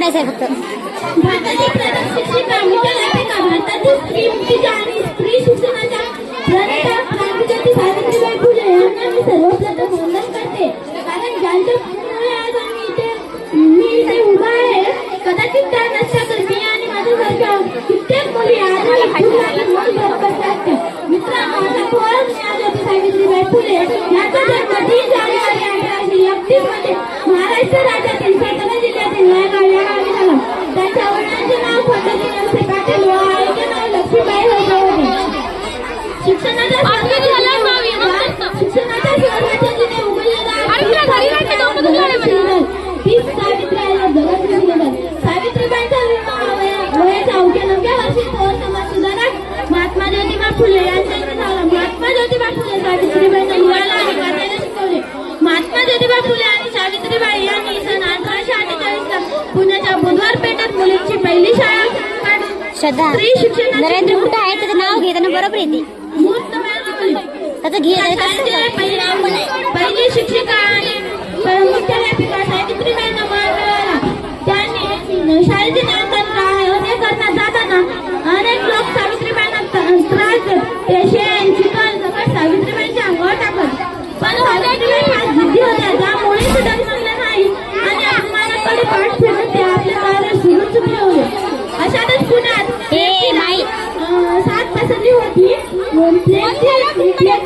काढायचं आहे फक्त. भारताची प्रथम शिक्षिका मुख्याध्यापिका भारतातील स्त्री मुक्तीच्या आणि स्त्री शिक्षणाच्या प्रणेता क्रांतिज्योती सावित्रीबाई फुले यांना मी सर्वप्रथम वंदन करते. कारण ज्यांच्यामुळे आज आम्ही इथे मी इथे उभा आहे कदाचित त्या नसत्या तर मी आणि माझ्यासारख्या कित्येक मुली आजही फुलं आणि मन भरभर असते मित्रांनो आता थोडं ज्ञानज्योती सावित्रीबाई फुले यांचा जन्म तीन जानेवारी श्रद्धा नरेंद्र कुठं आहे? त्याचं नाव घे त्यांना बरोबर येते. त्याचं घे त्याचं पहिली शिक्षिका आणि त्यांनी शाळेचे नियंत्रण काय जाताना अनेक लोक 我们今天明天